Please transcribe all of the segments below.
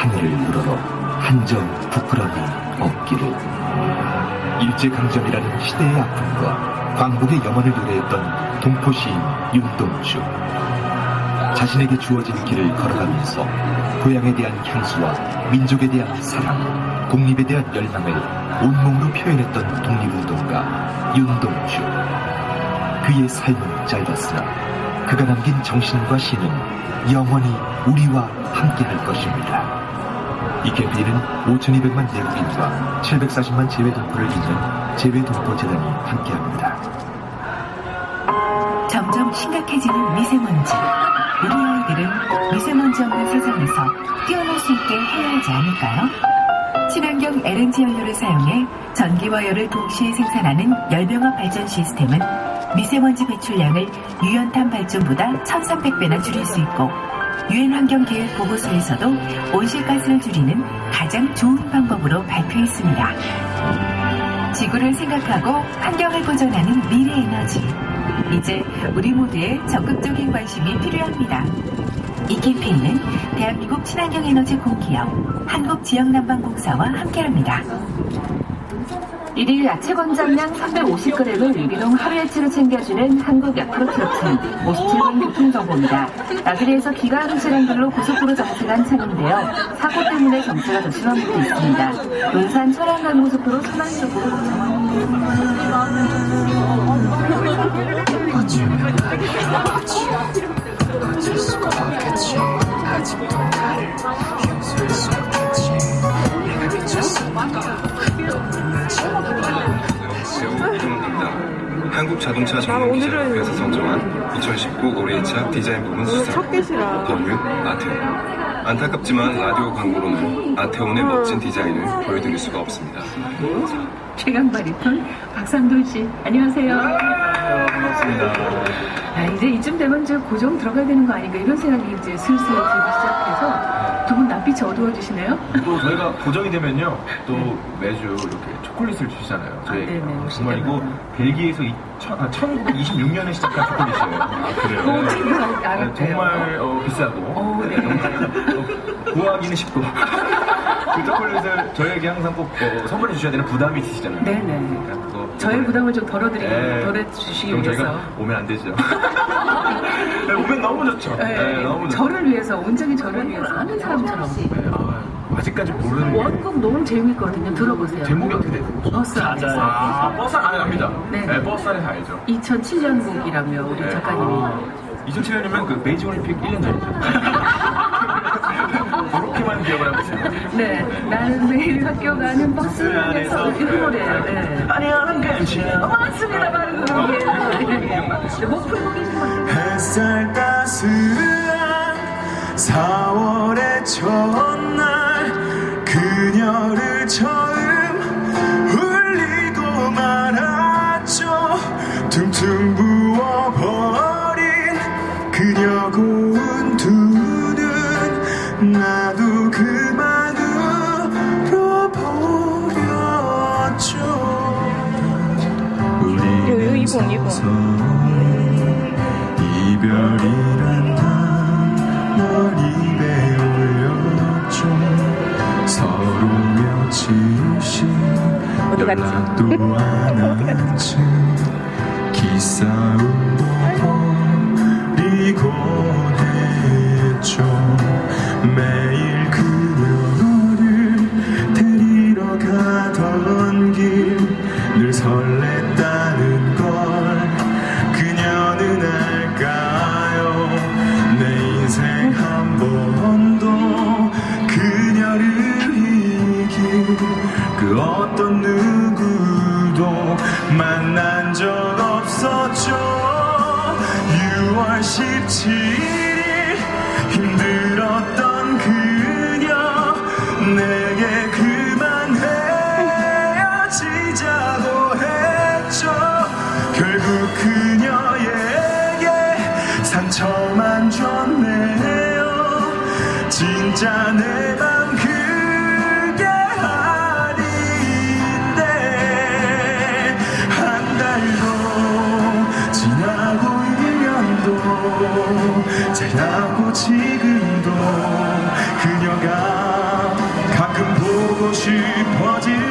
하늘을 우러러 한 점 부끄러움이 없기를 일제강점이라는 시대의 아픔과 광복의 영원을 노래했던 동포시인 윤동주 자신에게 주어진 길을 걸어가면서 고향에 대한 향수와 민족에 대한 사랑, 독립에 대한 열망을 온몸으로 표현했던 독립운동가 윤동주. 그의 삶은 짧았으나 그가 남긴 정신과 신은 영원히 우리와 함께할 것입니다. 이 캠페인은 5,200만 내국인과 740만 재외동포를 잇는 재외동포재단이 함께합니다. 점점 심각해지는 미세먼지. 우리 아이들은 미세먼지 없는 세상에서 뛰어놀 수 있게 해야 하지 않을까요? 친환경 LNG 연료를 사용해 전기와 열을 동시에 생산하는 열병합 발전 시스템은 미세먼지 배출량을 유연탄 발전보다 1300배나 줄일 수 있고 유엔 환경계획 보고서에서도 온실가스를 줄이는 가장 좋은 방법으로 발표했습니다. 지구를 생각하고 환경을 보존하는 미래 에너지. 이제 우리 모두의 적극적인 관심이 필요합니다. 이 캠페인은 대한민국 친환경 에너지 공기업 한국지역난방공사와 함께합니다. 일일 야채 권장량 350g을 유기농 하루야채로 챙겨주는 한국 야쿠르트협찬 57분 교통정보입니다. 나들이에서 기가 차량들로 고속도로 정체한 차인데요. 사고 때문에 정체가 더 곳도 있습니다. 논산 철양간 고속도로 서남 쪽으로 없 자동차 전문 기자협회에서 선정한 2019 올해의 차 디자인 부문 수상. 번윤 아테온 안타깝지만 라디오 광고로는 아테온의 멋진 디자인을 보여드릴 수가 없습니다. 최강 바리톤 박상돈 씨 안녕하세요. 반갑습니다. 아, 이제 이쯤 되면 이제 고정 들어가야 되는 거 아닌가 이런 생각이 이제 슬슬 들기 시작해서 두 분 낯빛이 어두워지시네요. 또 저희가 고정이 되면요 또 매주 이렇게 초콜릿을 주시잖아요 저희에게 네네, 어, 정말 이거 벨기에에서 이, 천, 아, 1926년에 시작한 초콜릿이에요 아 그래요? 어, 알- 알았대요? 정말 어, 비싸고 어, 네. 어, 구하기는 쉽고 그 초콜릿을 저희에게 항상 꼭 어, 선물해 주셔야 되는 부담이 있으시잖아요 네네. 그러니까 그거 저의 이번에- 부담을 좀 덜어드리기, 네. 덜어주시기 그럼 위해서. 저희가 오면 안 되죠 네, 오면 너무 좋죠 네, 네, 너무 좋죠 저를 위해서, 온전히 저를 위해서 하는 사람처럼. 네, 아, 아직까지 모르는 게 원곡 너무 재밌거든요. 들어보세요. 제목이 어떻게 되세요? 버스 안에서. 아, 버스 안에 압니다. 네. 네, 버스 안에서 알죠. 2007년 곡이라며, 우리 네. 작가님이. 아, 2007년이면 그 베이징 올림픽 1년 전이죠. 기억을 하고 있어요. 네, 나는 매일 학교 가는 버스 안에서 이 노래예요. 네. 아니야, 괜찮아. 어, 맞습니다, 바로 그 노래예요. 네, 같아요. 햇살 따스한 4월의 첫 연 6월 17일 힘들었던 그녀 내게 그만 헤어지자고 했죠. 결국 그녀에게 상처만 줬네요. 진짜 내맘그 잘났고 지금도 그녀가 가끔 보고 싶어질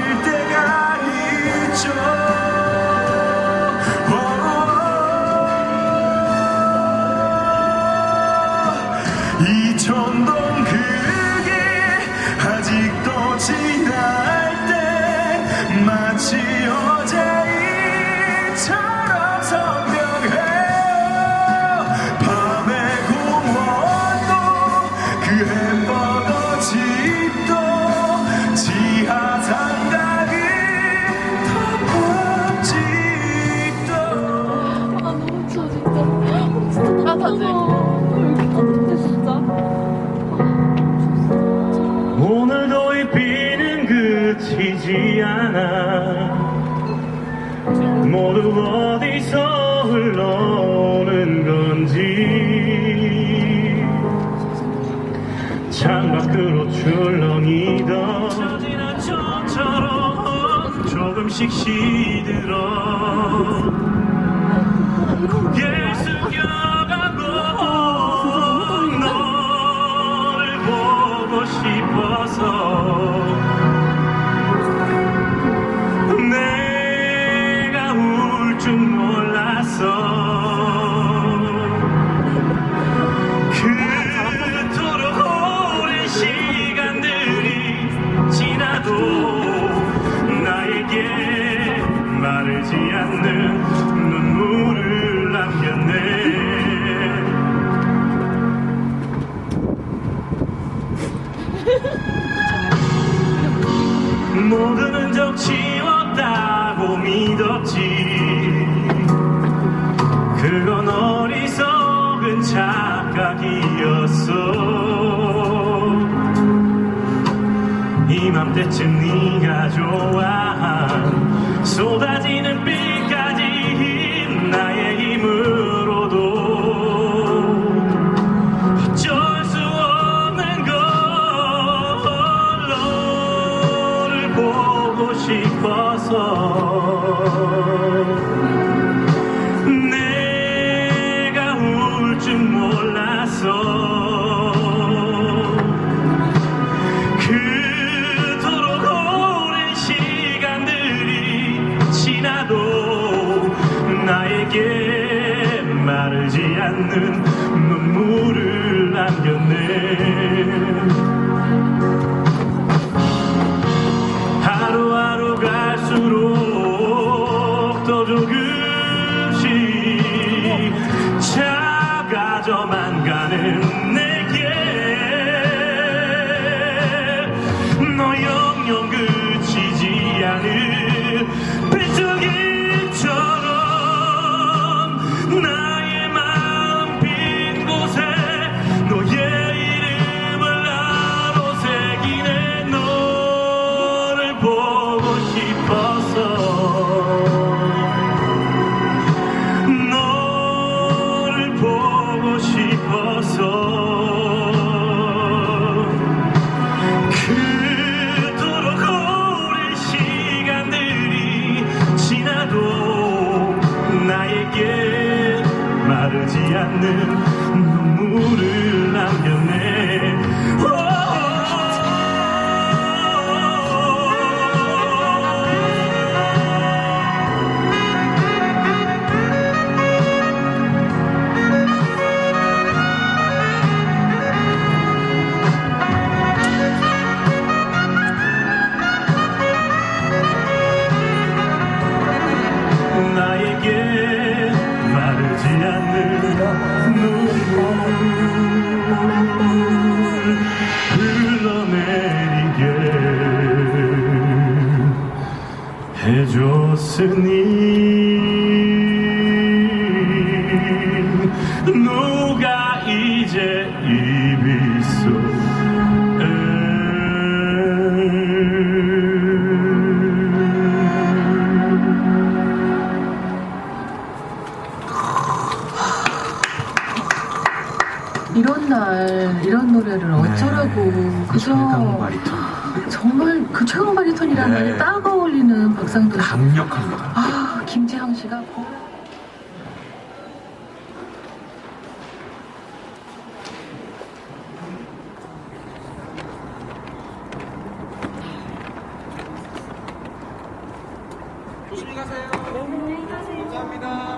그치지 않아. 모두 어디서 흘러오는 건지. 창밖으로 출렁이던 천처럼 조금씩 시들어. 고개 숙여 마르지 않는 눈물을 남겼네. 모든 흔적 지웠다고 믿었지 때쯤 네가 좋아. 쏟아지는 빛 너영 해줬으니 누가 이제 입이 이런 날 이런 노래를 어쩌라고. 그죠? 정말 그 최강 바리톤이라는 네. 말이 딱 어울리는 박상도 씨. 강력합니다. 아 김지영 씨가 고... 조심히 가세요. 네, 안녕히 가세요. 감사합니다.